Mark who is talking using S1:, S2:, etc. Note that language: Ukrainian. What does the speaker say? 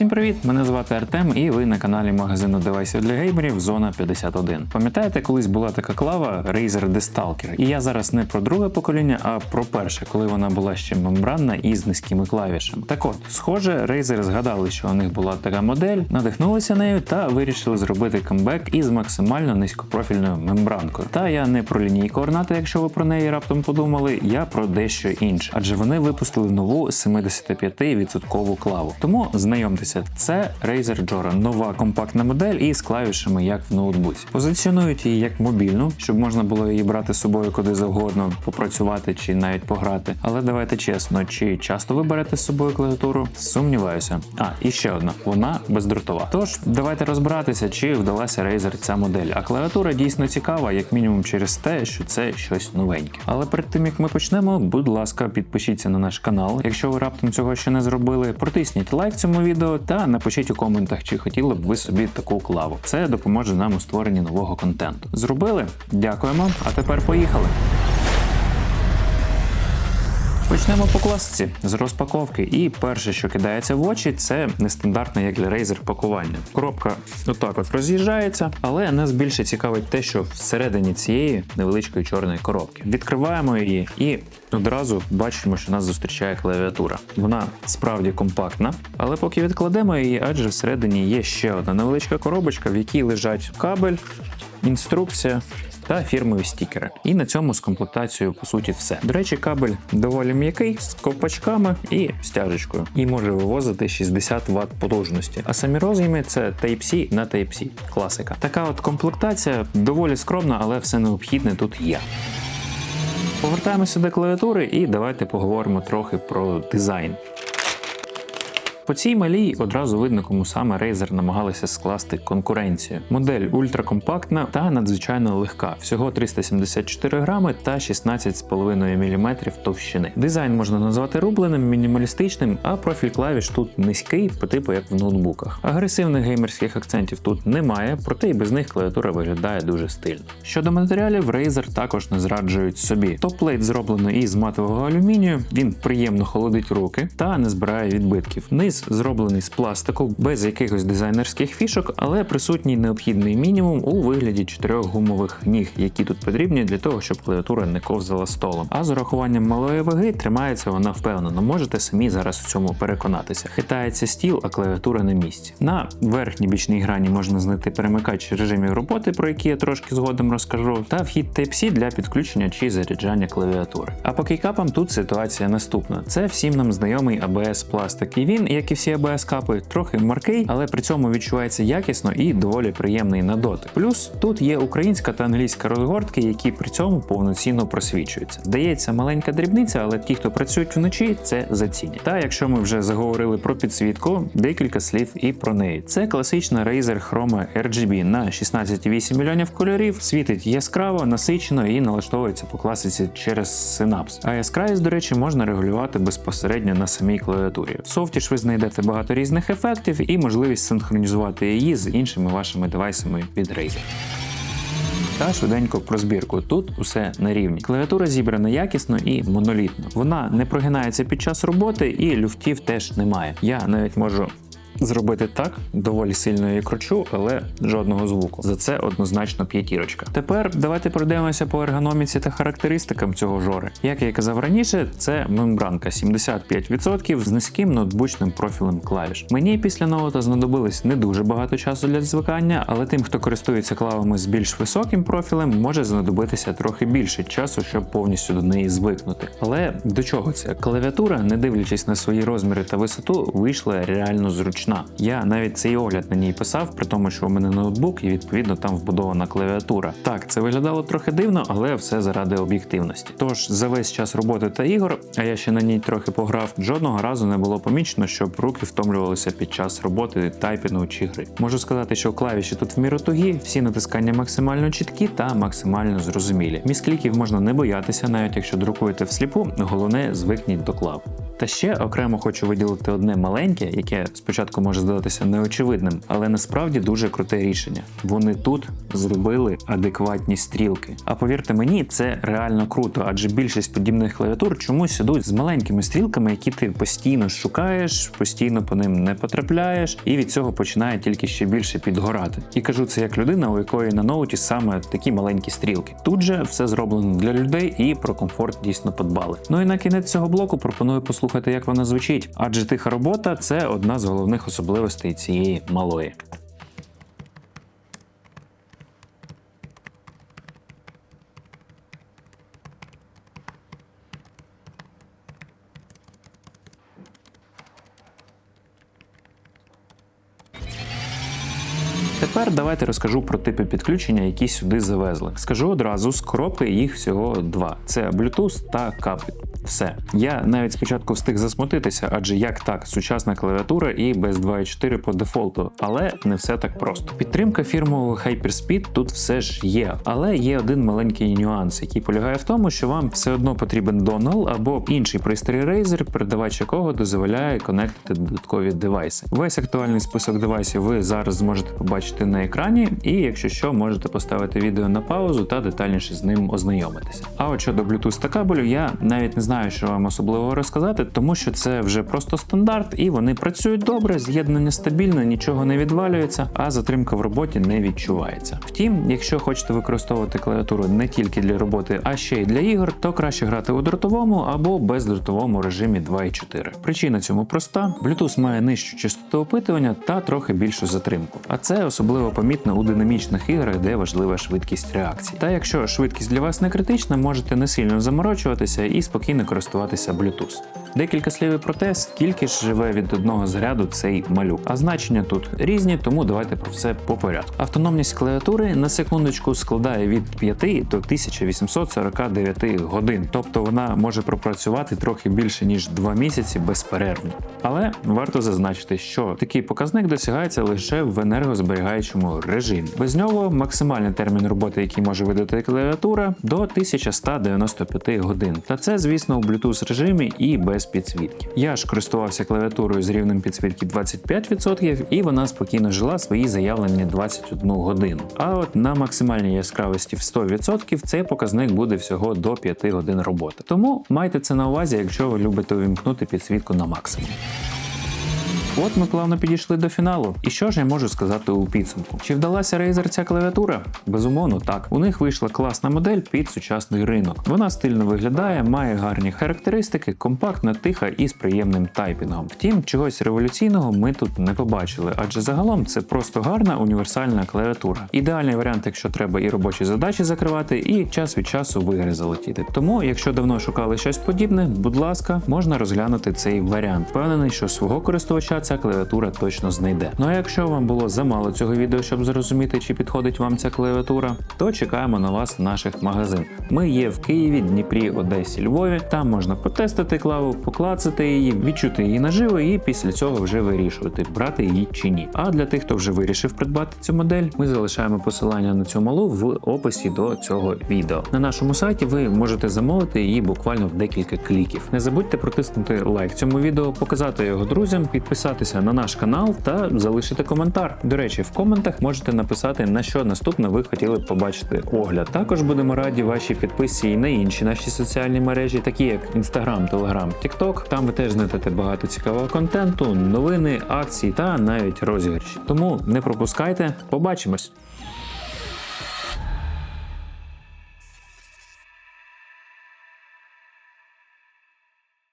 S1: Всім привіт! Мене звати Артем, і ви на каналі магазину девайсів для геймерів Зона 51. Пам'ятаєте, колись була така клава Razer D-Stalker? І я зараз не про друге покоління, а про перше, коли вона була ще мембранна і з низькими клавішами. Так от, схоже, Razer згадали, що у них була така модель, надихнулися нею та вирішили зробити камбек із максимально низькопрофільною мембранкою. Та я не про лінійку орнати, якщо ви про неї раптом подумали, я про дещо інше, адже вони випустили нову 75% клаву. Тому знайомтеся, це Razer Jora, нова компактна модель із клавішами, як в ноутбуці. Позиціонують її як мобільну, щоб можна було її брати з собою куди завгодно, попрацювати чи навіть пограти. Але давайте чесно, чи часто ви берете з собою клавіатуру? Сумніваюся. А, і ще одна, вона бездротова. Тож давайте розбиратися, чи вдалася Razer ця модель. А клавіатура дійсно цікава, як мінімум через те, що це щось новеньке. Але перед тим як ми почнемо, будь ласка, підпишіться на наш канал. Якщо ви раптом цього ще не зробили, протисніть лайк цьому відео та напишіть у коментах, чи хотіли б ви собі таку клаву. Це допоможе нам у створенні нового контенту. Зробили? Дякуємо. А тепер поїхали. Почнемо по класиці з розпаковки. І перше, що кидається в очі, це нестандартне як для Razer пакування. Коробка отак от роз'їжджається, але нас більше цікавить те, що всередині цієї невеличкої чорної коробки. Відкриваємо її і одразу бачимо, що нас зустрічає клавіатура. Вона справді компактна, але поки відкладемо її, адже всередині є ще одна невеличка коробочка, в якій лежать кабель, інструкція та фірмові стікери. І на цьому з комплектацією по суті все. До речі, кабель доволі м'який з ковпачками і стяжечкою, і може вивозити 60 Вт потужності. А самі роз'єми це Type-C на Type-C. Класика. Така от комплектація доволі скромна, але все необхідне тут є. Повертаємося до клавіатури і давайте поговоримо трохи про дизайн. По цій малій одразу видно, кому саме Razer намагалися скласти конкуренцію. Модель ультракомпактна та надзвичайно легка, всього 374 грами та 16,5 мм товщини. Дизайн можна назвати рубленим, мінімалістичним, а профіль клавіш тут низький, по типу як в ноутбуках. Агресивних геймерських акцентів тут немає, проте і без них клавіатура виглядає дуже стильно. Щодо матеріалів, Razer також не зраджують собі. Топ-плейт зроблено із матового алюмінію, він приємно холодить руки та не збирає відбитків. Низ зроблений з пластику, без якихось дизайнерських фішок, але присутній необхідний мінімум у вигляді чотирьох гумових ніг, які тут потрібні для того, щоб клавіатура не ковзала столом. А з урахуванням малої ваги тримається вона впевнено. Можете самі зараз у цьому переконатися. Хитається стіл, а клавіатура на місці. На верхній бічній грані можна знайти перемикач режимів роботи, про які я трошки згодом розкажу, та вхід Type-C для підключення чи заряджання клавіатури. А по кейкапам тут ситуація наступна: це всім нам знайомий ABS пластик, і він, як і всі ABS капи, трохи маркий, але при цьому відчувається якісно і доволі приємний на дотик. Плюс тут є українська та англійська розгортки, які при цьому повноцінно просвічуються. Здається, маленька дрібниця, але ті, хто працюють вночі, це зацінять. Та якщо ми вже заговорили про підсвітку, декілька слів і про неї. Це класична Razer Chroma RGB на 16,8 мільйонів кольорів, світить яскраво, насичено і налаштовується по класиці через синапс. А яскравість, до речі, можна регулювати безпосередньо на самій клавіатурі. В софті ж ви знайдете багато різних ефектів і можливість синхронізувати її з іншими вашими девайсами від Razer. Та швиденько про збірку. Тут усе на рівні. Клавіатура зібрана якісно і монолітно. Вона не прогинається під час роботи, і люфтів теж немає. Я навіть можу. Зробити так, доволі сильно її кручу, але жодного звуку. За це однозначно п'ятірочка. Тепер давайте пройдемося по ергономіці та характеристикам цього жори. Як я казав раніше, це мембранка 75% з низьким ноутбучним профілем клавіш. Мені після ноута знадобилось не дуже багато часу для звикання, але тим, хто користується клавами з більш високим профілем, може знадобитися трохи більше часу, щоб повністю до неї звикнути. Але до чого це? Клавіатура, не дивлячись на свої розміри та висоту, вийшла реально зручна. Я навіть цей огляд на ній писав, при тому, що у мене ноутбук і відповідно там вбудована клавіатура. Так, це виглядало трохи дивно, але все заради об'єктивності. Тож за весь час роботи та ігор, а я ще на ній трохи пограв, жодного разу не було помічено, щоб руки втомлювалися під час роботи тайпінгу чи гри. Можу сказати, що клавіші тут в міру тугі, всі натискання максимально чіткі та максимально зрозумілі. Міскліків можна не боятися, навіть якщо друкуєте всліпу, головне звикніть до клав. Та ще окремо хочу виділити одне маленьке, яке спочатку може здатися неочевидним, але насправді дуже круте рішення. Вони тут зробили адекватні стрілки. А повірте мені, це реально круто, адже більшість подібних клавіатур чомусь ідуть з маленькими стрілками, які ти постійно шукаєш, постійно по ним не потрапляєш, і від цього починає тільки ще більше підгорати. І кажу це як людина, у якої на ноуті саме такі маленькі стрілки. Тут же все зроблено для людей і про комфорт дійсно подбали. Ну і на кінець цього блоку пропоную послухати, як вона звучить, адже тиха робота це одна з головних особливостей цієї малої. Тепер давайте розкажу про типи підключення, які сюди завезли. Скажу одразу, з коробки їх всього два: це Bluetooth та капель. Все. Я навіть спочатку встиг засмутитися, адже як так, сучасна клавіатура і без 2.4 по дефолту, але не все так просто. Підтримка фірмового Hyperspeed тут все ж є, але є один маленький нюанс, який полягає в тому, що вам все одно потрібен донал або інший пристрій Razer, передавач якого дозволяє конектити додаткові девайси. Весь актуальний список девайсів ви зараз зможете побачити на екрані, і якщо що, можете поставити відео на паузу та детальніше з ним ознайомитися. А от щодо Bluetooth та кабелю, я навіть не знаю, що вам особливо розказати, тому що це вже просто стандарт, і вони працюють добре, з'єднання стабільне, нічого не відвалюється, а затримка в роботі не відчувається. Втім, якщо хочете використовувати клавіатуру не тільки для роботи, а ще й для ігор, то краще грати у дротовому або бездротовому режимі 2.4. Причина цьому проста: Bluetooth має нижчу частоту опитування та трохи більшу затримку. А це особливо помітно у динамічних іграх, де важлива швидкість реакції. Та якщо швидкість для вас не критична, можете не сильно заморочуватися і спокійно користуватися Bluetooth. Декілька слів про те, скільки ж живе від одного заряду цей малюк. А значення тут різні, тому давайте про все по порядку. Автономність клавіатури на секундочку складає від 5 до 1849 годин, тобто вона може пропрацювати трохи більше ніж 2 місяці безперервно. Але варто зазначити, що такий показник досягається лише в енергозберігаючому режимі. Без нього максимальний термін роботи, який може видати клавіатура, до 1195 годин. Та це, звісно, у Bluetooth режимі і без підсвітки. Я ж користувався клавіатурою з рівнем підсвітки 25%, і вона спокійно жила свої заявлені 21 годину. А от на максимальній яскравості в 100% цей показник буде всього до 5 годин роботи. Тому майте це на увазі, якщо ви любите увімкнути підсвітку на максимум. От ми плавно підійшли до фіналу. І що ж я можу сказати у підсумку? Чи вдалася Razer ця клавіатура? Безумовно, так. У них вийшла класна модель під сучасний ринок. Вона стильно виглядає, має гарні характеристики, компактна, тиха і з приємним тайпінгом. Втім, чогось революційного ми тут не побачили, адже загалом це просто гарна універсальна клавіатура. Ідеальний варіант, якщо треба і робочі задачі закривати, і час від часу в ігри залетіти. Тому, якщо давно шукали щось подібне, будь ласка, можна розглянути цей варіант. Впевнений, що свого користувача ця клавіатура точно знайде. Ну а якщо вам було замало цього відео, щоб зрозуміти, чи підходить вам ця клавіатура, то чекаємо на вас в наших магазинах. Ми є в Києві, Дніпрі, Одесі, Львові. Там можна потестити клаву, поклацати її, відчути її наживо, і після цього вже вирішувати, брати її чи ні. А для тих, хто вже вирішив придбати цю модель, ми залишаємо посилання на цю малу в описі до цього відео. На нашому сайті ви можете замовити її буквально в декілька кліків. Не забудьте протиснути лайк цьому відео, показати його друзям, підписатися на наш канал та залишити коментар. До речі, в коментах можете написати на що наступне ви хотіли б побачити огляд. Також будемо раді вашій підписці і на інші наші соціальні мережі, такі як Instagram, Telegram, TikTok. Там ви теж знайдете багато цікавого контенту, новини, акції та навіть розіграші. Тому не пропускайте. Побачимось!